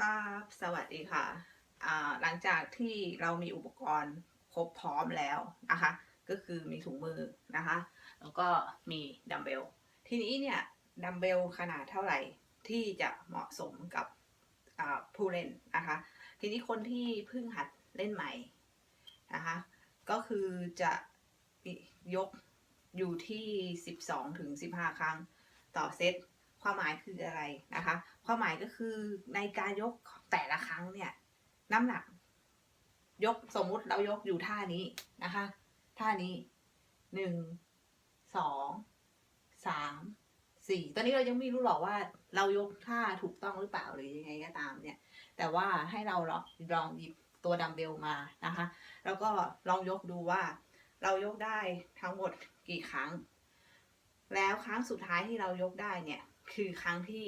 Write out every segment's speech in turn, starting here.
ครับสวัสดีค่ะหลังจากที่เรามีอุปกรณ์ครบพร้อมแล้วนะคะ ก็คือมีถุงมือนะคะ แล้วก็มีดัมเบล ทีนี้เนี่ยดัมเบลขนาดเท่าไหร่ที่จะเหมาะสมกับผู้เล่นนะคะ ทีนี้คนที่เพิ่งหัดเล่นใหม่นะคะ ก็คือจะยกอยู่ที่ 12ถึง15 ครั้งต่อเซต ความหมายคืออะไรนะคะ ความหมายก็คือในการยกแต่ละครั้งเนี่ย น้ำหนัก ยกสมมุติเรายกอยู่ท่านี้นะคะ ท่านี้หนึ่งสองสามสี่ตอนนี้เรายังไม่รู้หรอกว่าเรายกท่าถูกต้องหรือเปล่าหรือยังไงก็ตามเนี่ย แต่ว่าให้เราลองลองหยิบตัวดัมเบลมานะคะ แล้วก็ลองยกดูว่า เรายกได้ทั้งหมดกี่ครั้ง แล้วครั้งสุดท้ายที่เรายกได้เนี่ย คือครั้งที่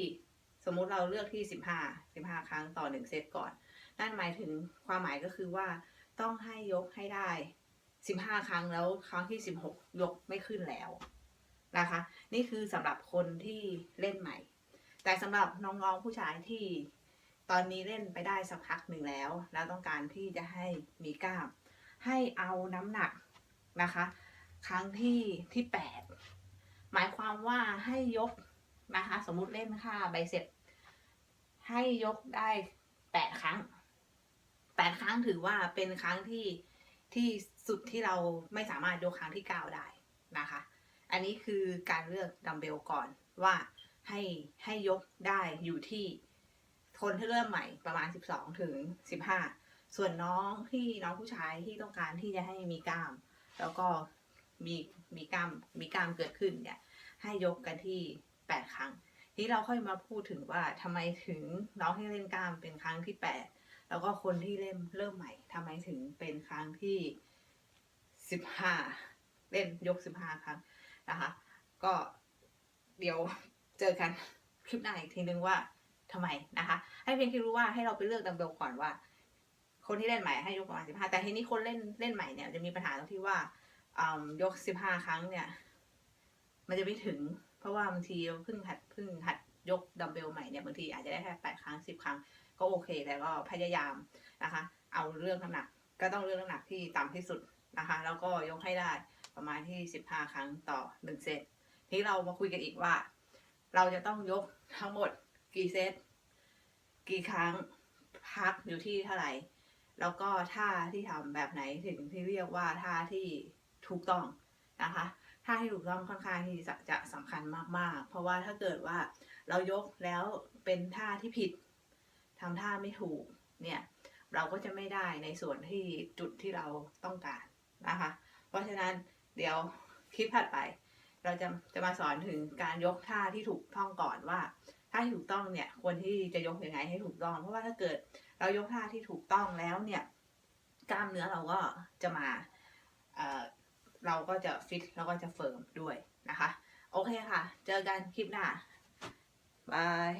สมมุติเราเลือกที่สิบห้าสิบห้าครั้งต่อหนึ่งเซตก่อน นั่นหมายถึงความหมายก็คือว่าต้องให้ยกให้ได้สิบห้าครั้งแล้วครั้งที่สิบหกยกไม่ขึ้นแล้วนะคะ นี่คือสำหรับคนที่เล่นใหม่ แต่สำหรับน้องๆผู้ชายที่ตอนนี้เล่นไปได้สักพักหนึ่งแล้ว แล้วต้องการที่จะให้มีกล้าม ให้เอาน้ำหนักนะคะ ครั้งที่ที่แปดหมายความว่าให้ยก นะคะ สมมุติเล่นค่าใบเสร็จ ให้ยกได้แปดครั้งแปดครั้งถือว่าเป็นครั้งที่ที่สุดที่เราไม่สามารถยกครั้งที่เก้าได้นะคะ อันนี้คือการเลือกดัมเบลก่อนว่าให้ให้ยกได้อยู่ที่คนที่เริ่มใหม่ประมาณ 12 ถึง 15 ส่วนน้องที่น้องผู้ชายที่ต้องการที่จะให้มีกล้าม แล้วก็มีมีกล้ามมีกล้ามเกิดขึ้นเนี่ยให้ยกกันที่ 8 ครั้ง ทีนี้เราค่อยมาพูดถึงว่าทำไมถึงน้องที่เล่นกล้ามเป็นครั้งที่ 8 แล้วก็คนที่เล่นเริ่มใหม่ทำไมถึงเป็นครั้งที่ 15 เล่นยก 15 ครั้งนะคะ ก็เดี๋ยวเจอกันคลิปหน้าอีกทีนึงว่าทำไมนะคะ ให้เพียงแค่รู้ว่าให้เราไปเลือกดัมเบลก่อนว่า คนที่เล่นใหม่ให้ยกประมาณ15แต่ทีนี้คนเล่นเล่นใหม่เนี่ยจะมีปัญหาตรงที่ว่ายก15ครั้งเนี่ย มันจะไม่ถึง ราะว่าบางทีเพิ่งหัดเพิ่งหัดยกดัมเบลใหม่เนี่ยบางทีอาจจะได้แค่แปดครั้งสิบครั้งก็โอเคแต่ก็พยายามนะคะ เอาเรื่องน้ำหนักก็ต้องเลือกน้ำหนักที่ต่ำที่สุดนะคะ แล้วก็ยกให้ได้ประมาณที่สิบห้าครั้งต่อหนึ่งเซตทีเรามาคุยกันอีกว่า เราจะต้องยกทั้งหมดกี่เซตกี่ครั้งพักอยู่ที่เท่าไหร่ แล้วก็ท่าที่ทำแบบไหนถึงที่เรียกว่าท่าที่ถูกต้องนะคะ ท่าที่ถูกต้องค่อนข้างที่จะจะสำคัญมากๆ เพราะว่าถ้าเกิดว่าเรายกแล้วเป็นท่าที่ผิดทำท่าไม่ถูกเนี่ยเราก็จะไม่ได้ในส่วนที่จุดที่เราต้องการนะคะ เพราะฉะนั้นเดี๋ยวคลิปถัดไป เราจะจะมาสอนถึงการยกท่าที่ถูกต้องก่อนว่าท่าที่ถูกต้องเนี่ยควรที่จะยกยังไงให้ถูกต้อง เพราะว่าถ้าเกิดเรายกท่าที่ถูกต้องแล้วเนี่ยกล้ามเนื้อเราก็จะมาเอ่อ เราก็จะฟิตแล้วก็จะเฟิร์มด้วยนะคะ โอเคค่ะ เจอกันคลิปหน้า บาย